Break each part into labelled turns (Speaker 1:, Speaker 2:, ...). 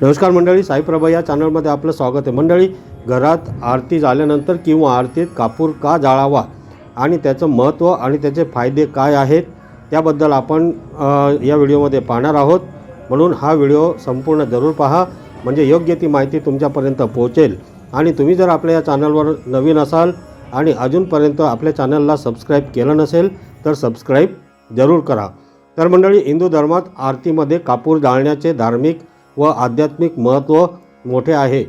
Speaker 1: नमस्कार मंडळी साईप्रभा या चॅनलमध्ये आपलं स्वागत आहे. मंडळी घरात आरती झाल्यानंतर किंवा आरतीत कापूर का जाळावा आणि त्याचं महत्त्व आणि त्याचे फायदे काय आहेत त्याबद्दल आपण या व्हिडिओमध्ये पाहणार आहोत. म्हणून हा व्हिडिओ संपूर्ण जरूर पहा. म्हणजे योग्य ती माहिती तुमच्यापर्यंत पोहोचेल. आणि तुम्ही जर आपल्या या चॅनलवर नवीन असाल आणि अजूनपर्यंत आपल्या चॅनलला सबस्क्राईब केलं नसेल तर सबस्क्राईब जरूर करा. तर मंडळी हिंदू धर्मात आरतीमध्ये कापूर जाळण्याचे धार्मिक व आध्यात्मिक महत्त्व मोठे आहे.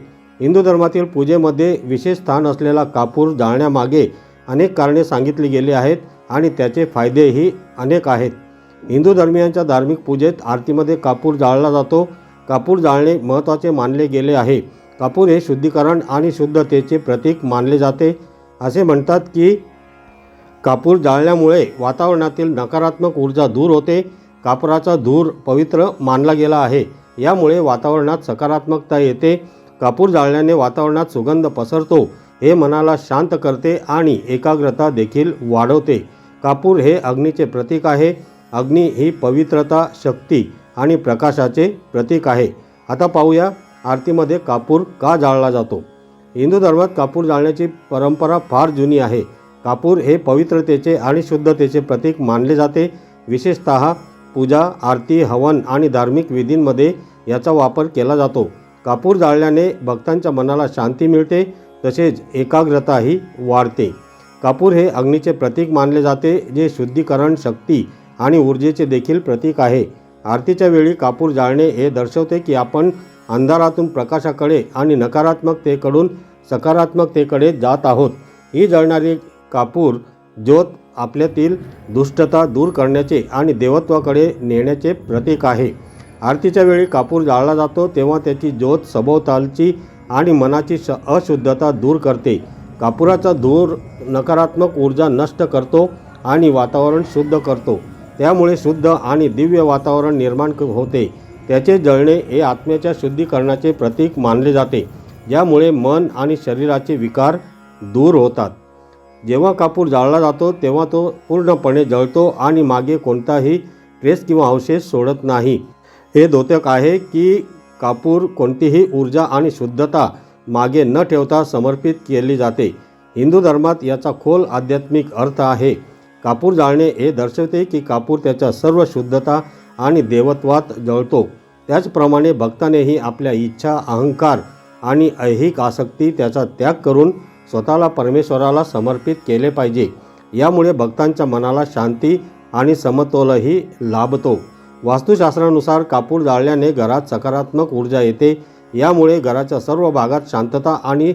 Speaker 1: हिंदू धर्मातील पूजेमध्ये विशेष स्थान असलेला कापूर जाळण्यामागे अनेक कारणे सांगितली गेली आहेत आणि त्याचे फायदेही अनेक आहेत. हिंदू धर्मियांच्या धार्मिक पूजेत आरतीमध्ये कापूर जाळला जातो. कापूर जाळणे महत्त्वाचे मानले गेले आहे. कापूर हे शुद्धीकरण आणि शुद्धतेचे प्रतीक मानले जाते. असे म्हणतात की कापूर जाळल्यामुळे वातावरणातील नकारात्मक ऊर्जा दूर होते. कापराचा धूर पवित्र मानला गेला आहे. यामुळे वातावरणात सकारात्मकता येते कापूर जाळल्याने वातावरणात सुगंध पसरतो हे मनाला शांत करते आणि एकाग्रता देखील वाढवते. कापूर हे अग्नीचे प्रतीक आहे. अग्नी ही पवित्रता शक्ती आणि प्रकाशाचे प्रतीक आहे. आता पाहूया आरतीमध्ये कापूर का जाळला जातो. हिंदू धर्मात कापूर जाळण्याची परंपरा फार जुनी आहे. कापूर हे पवित्रतेचे आणि शुद्धतेचे प्रतीक मानले जाते. विशेषत पूजा आरती हवन आणि धार्मिक विधींमध्ये याचा वापर केला जातो. कापूर जाळल्याने भक्तांच्या मनाला शांती मिळते तसेच एकाग्रताही वाढते. कापूर हे अग्नीचे प्रतीक मानले जाते जे शुद्धीकरण शक्ती आणि ऊर्जेचे देखील प्रतीक आहे. आरतीच्या वेळी कापूर जाळणे हे दर्शवते की आपण अंधारातून प्रकाशाकडे आणि नकारात्मकतेकडून सकारात्मकतेकडे जात आहोत. ही जळणारी कापूर ज्योत आपल्यातील दुष्टता दूर करण्याचे आणि देवत्वाकडे नेण्याचे प्रतीक आहे. आरतीच्या वेळी कापूर जाळला जातो तेव्हा त्याची ज्योत सभोवतालची आणि मनाची श अशुद्धता दूर करते. कापुराचा धूर नकारात्मक ऊर्जा नष्ट करतो आणि वातावरण शुद्ध करतो. त्यामुळे शुद्ध आणि दिव्य वातावरण निर्माण होते. त्याचे जळणे हे आत्म्याच्या शुद्धीकरणाचे प्रतीक मानले जाते. ज्यामुळे मन आणि शरीराचे विकार दूर होतात. जेव्हा कापूर जाळला जातो तेव्हा तो पूर्णपणे जळतो आणि मागे कोणताही ट्रेस किंवा अवशेष सोडत नाही. हे द्योतक आहे की कापूर कोणतीही ऊर्जा आणि शुद्धता मागे न ठेवता समर्पित केली जाते. हिंदू धर्मात याचा खोल आध्यात्मिक अर्थ आहे. कापूर जाळणे हे दर्शवते की कापूर त्याच्या सर्व शुद्धता आणि देवत्वात जळतो. त्याचप्रमाणे भक्तानेही आपल्या इच्छा अहंकार आणि ऐहिक आसक्ती त्याचा त्याग करून स्वतःला परमेश्वराला समर्पित केले पाहिजे. यामुळे भक्तांच्या मनाला शांती आणि समतोलही लाभतो. वास्तुशास्त्रानुसार कापूर जाळल्याने घरात सकारात्मक ऊर्जा येते. यामुळे घराच्या सर्व भागात शांतता आणि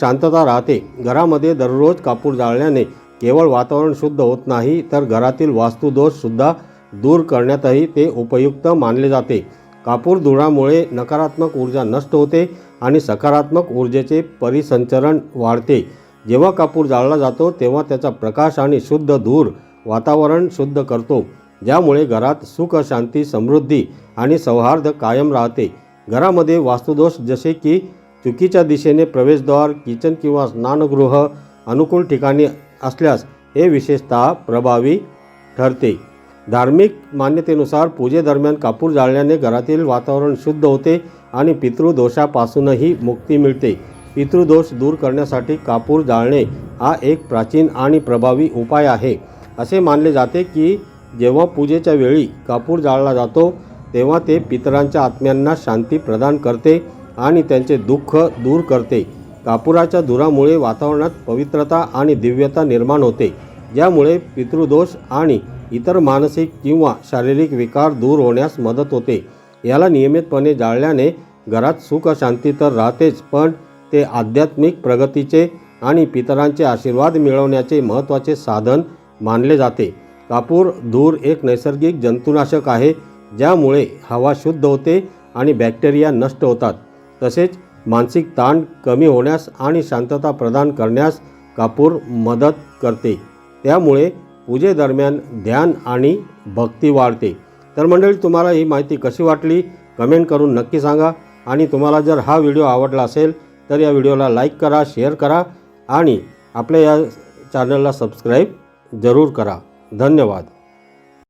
Speaker 1: शांतता राहते. घरामध्ये दररोज कापूर जाळल्याने केवळ वातावरण शुद्ध होत नाही तर घरातील वास्तुदोषसुद्धा दूर करण्यातही ते उपयुक्त मानले जाते. कापूर धुरामुळे नकारात्मक ऊर्जा नष्ट होते आणि सकारात्मक ऊर्जेचे परिसंचरण वाढते. जेव्हा कापूर जाळला जातो तेव्हा त्याचा प्रकाश आणि शुद्ध धूर वातावरण शुद्ध करतो. ज्यामुळे घरात सुख शांती समृद्धी आणि सौहार्द कायम राहते. घरामध्ये वास्तुदोष जसे की चुकीच्या दिशेने प्रवेशद्वार किचन किंवा स्नानगृह अनुकूल ठिकाणी असल्यास हे विशेषतः प्रभावी ठरते. धार्मिक मान्यतेनुसार पूजेदरम्यान कापूर जाळल्याने घरातील वातावरण शुद्ध होते आणि पितृदोषापासूनही मुक्ती मिळते. पितृदोष दूर करण्यासाठी कापूर जाळणे हा एक प्राचीन आणि प्रभावी उपाय आहे. असे मानले जाते की जेव्हा पूजेच्या वेळी कापूर जाळला जातो तेव्हा ते पितरांच्या आत्म्यांना शांती प्रदान करते आणि त्यांचे दुःख दूर करते. कापुराच्या धुरामुळे वातावरणात पवित्रता आणि दिव्यता निर्माण होते. ज्यामुळे पितृदोष आणि इतर मानसिक किंवा शारीरिक विकार दूर होण्यास मदत होते. याला नियमितपणे जाळल्याने घरात सुख शांती तर राहतेच पण ते आध्यात्मिक प्रगतीचे आणि पितरांचे आशीर्वाद मिळवण्याचे महत्त्वाचे साधन मानले जाते. कापूर धूर एक नैसर्गिक जंतुनाशक आहे ज्यामुळे हवा शुद्ध होते आणि बॅक्टेरिया नष्ट होतात. तसेच मानसिक ताण कमी होण्यास आणि शांतता प्रदान करण्यास कापूर मदत करते. त्यामुळे पूजेदरम्यान ध्यान आणि भक्ती वाढते. तर मंडळी तुम्हाला ही माहिती कशी वाटली? कमेंट करून नक्की सांगा. आणि तुम्हाला जर हा व्हिडिओ आवडला असेल तर या व्हिडिओला लाईक करा शेअर करा आणि आपल्या या चॅनलला सबस्क्राईब जरूर करा. धन्यवाद.